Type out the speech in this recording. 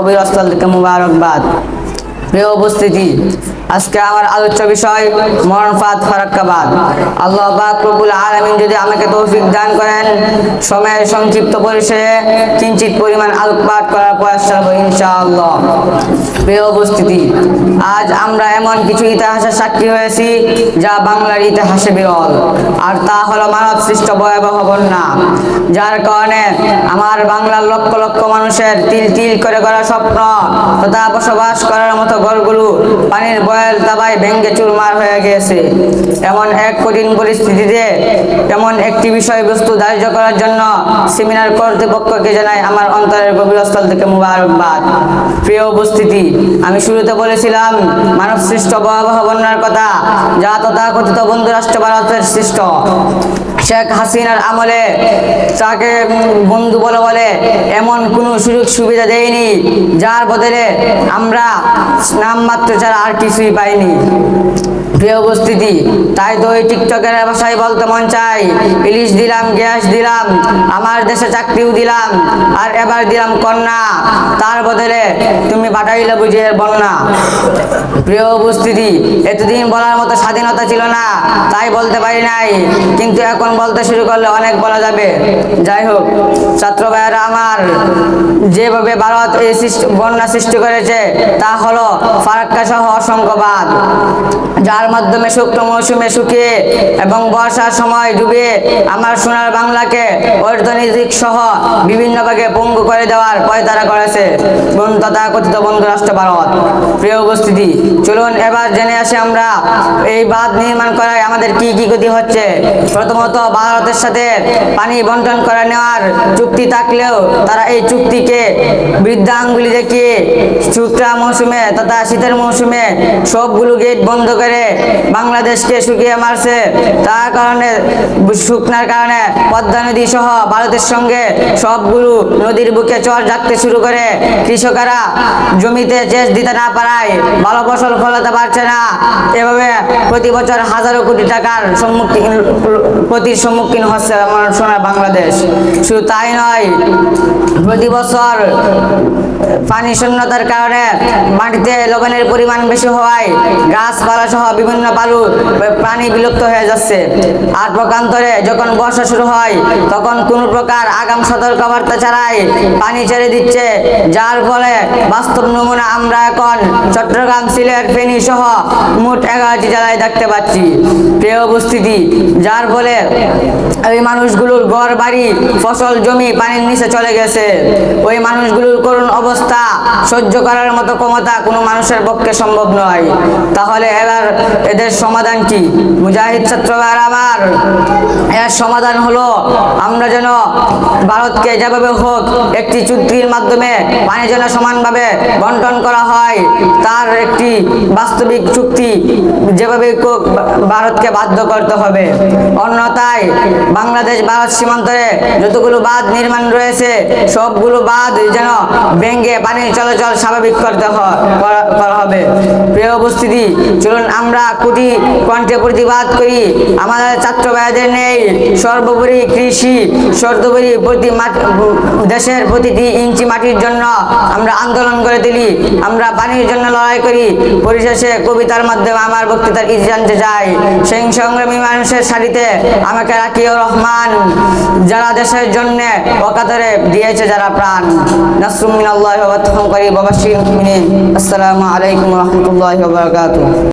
কবির অস্তল থেকে মুবারকবাদ। প্রিয় উপস্থিতি, আজকে আমার আলোচ্য বিষয় মরণফাত ফারাক্কাবাদ। আল্লাহ পাক আলামিন যদি আমাকে তৌফিক দান করেন, সময়ের সংক্ষিপ্ত পরিসরে কিঞ্চিত পরিমাণ আলোকপাত করার প্রয়াস চালাবো ইনশাআল্লাহ। প্রিয় উপস্থিতি, আজ আমরা এমন কিছু ইতিহাসের সাক্ষী হয়েছি যা বাংলার ইতিহাসে বিরল, আর তা হলো মানব সৃষ্ট ভয়াবহ বন্যা, যার কারণে আমার বাংলার লক্ষ লক্ষ মানুষের তিল তিল করে করা স্বপ্ন তথা বসবাস করার মতো ঘরগুলো পানির বয়াল দাবায় ভেঙ্গে চুরমার হয়ে গিয়েছে। এমন এক কঠিন পরিস্থিতিতে, এমন একটি বিষয়বস্তু ধার্য করার জন্য সেমিনার কর্তৃপক্ষকে জানাই আমার অন্তরের গভীরস্থল থেকে মুবারকবাদ। প্রিয় উপস্থিতি, আমি শুরুতে বলেছিলাম মানব সৃষ্ট ভয়াবহ বন্যার কথা, যা তথাকথিত বন্ধু রাষ্ট্র ভারতের সৃষ্ট। শেখ হাসিনার আমলে তাকে বন্ধু বলে বলে এমন কোনো সুযোগ সুবিধা দেয়নি, যার বদলে আমরা নামমাত্র ছাড়া আর কিছুই পাইনি। প্রিয় উপস্থিতি তাই তো ওই টিকটকের ভাষায় বলতে মন চাই। ইলিশ দিলাম, গ্যাস দিলাম, আমার দেশে চাকরিও দিলাম, আর এবার দিলাম কন্যা। তার বদলে তুমি বাটাইলে বুঝিয়ে বন্যা। প্রিয় উপস্থিতি এতদিন বলার মতো স্বাধীনতা ছিল না, তাই বলতে পারি নাই। কিন্তু এখন বলতে শুরু করলে অনেক বলা যাবে। যাই হোক, ছাত্র ভাইয়েরা আমার, যেভাবে ভারত এই বন্যা সৃষ্টি করেছে, তা হলো ফারাক্কা সহ অসংখ্যবাদ। যার মাধ্যমে শুক্র মৌসুমে শুকিয়ে এবং বর্ষার সময় ডুবে আমার সোনার বাংলাকে অর্থনৈতিক সহ বিভিন্ন ভাগে পঙ্গু করে দেওয়ার পয়তারা করেছে। বন তথা কথিত বন্ধু রাষ্ট্র ভারত। প্রিয় উপস্থিতি, চলুন এবার জেনে আসি আমরা এই বাঁধ নির্মাণ করায় আমাদের কি কি ক্ষতি হচ্ছে। প্রথমত, ভারতের সাথে পানি বন্টন করে নেওয়ার চুক্তি থাকলেও তারা এই চুক্তিকে বৃদ্ধাঙ্গুলি দেখিয়ে শুকরা মৌসুমে তথা শীতের মৌসুমে সবগুলো গেট বন্ধ করে বাংলাদেশকে শুকিয়ে মারছে। তার কারণে, শুকনার কারণে পদ্মা নদী সহ ভারতের সঙ্গে সবগুলো নদীর বুকে চর জাগতে শুরু করে। কৃষকেরা জমিতে চেষ দিতে না পারায় ভালো ফসল ফলাতে পারছে না। এভাবে প্রতি বছর হাজারো কোটি টাকার সম্মুখীন, ক্ষতির সম্মুখীন হচ্ছে আমার সোনা বাংলাদেশ। শুধু তাই নয়, প্রতি বছর পানি শূন্যতার কারণে মাটিতে লবণের পরিমাণ বেশি হওয়ায় গাছপালা সহ বিভিন্ন বালু প্রাণী বিলুপ্ত হয়ে যাচ্ছে। আর প্রকান্তরে যখন বর্ষা শুরু হয়, তখন কোনো প্রকার আগাম সতর্কবার্তা ছাড়াই পানি ছেড়ে দিচ্ছে। যার ফলে বাস্তব নমুনা আমরা এখন চট্টগ্রাম, সিলেট, ফেনী সহ মোট এগারোটি জেলায় দেখতে পাচ্ছি। প্রিয় উপস্থিতি, যার ফলে ওই মানুষগুলোর ঘর, বাড়ি, ফসল, জমি পানির নিচে চলে গেছে। ওই মানুষগুলোর করুণ অবস্থা সহ্য করার মতো ক্ষমতা কোনো মানুষের পক্ষে সম্ভব নয়। তাহলে এবার এদের সমাধান কি? মুজাহিদ ছাত্র ভাইয়েরা আমার, এর সমাধান হলো আমরা যেন ভারতকে যেভাবে হোক একটি চুক্তির মাধ্যমে পানি যেন সমানভাবে বন্টন করা হয়, তার একটি বাস্তবিক চুক্তি যেভাবে ভারতকে বাধ্য করতে হবে। অন্যথায় বাংলাদেশ ভারত সীমান্তরে যতগুলো বাঁধ নির্মাণ রয়েছে, সবগুলো বাঁধ যেন ভেঙ্গে পানির চলাচল স্বাভাবিক করতে করা হবে। প্রিয় উপস্থিতি, চলুন আমরা কুটি কণ্ঠে প্রতিবাদ করি। আমাদের ছাত্র ভাইদের নেই। সর্বোপরি কৃষি, সর্বোপরি প্রতি দেশের প্রতিটি ইঞ্চি মাটির জন্য আমরা আন্দোলন করে তুলি। আমরা পানির জন্য লড়াই করি। পরিশেষে কবিতার মাধ্যমে আমার বক্তৃতার ইতি জানতে চাই। সেই সংগ্রামী মানুষের সারিতে আমাকে রাকিউর রহমান যারা দেশের জন্য অকাতরে দিয়েছে যারা প্রাণ। নাসরুম মিনাল্লাহি ওয়া ফাতহুম করিব ওয়া বাশশিরিল মুমিনিন। আসসালামু আলাইকুম রাহমাতুল্লাহি ওয়া বারাকাতুহু।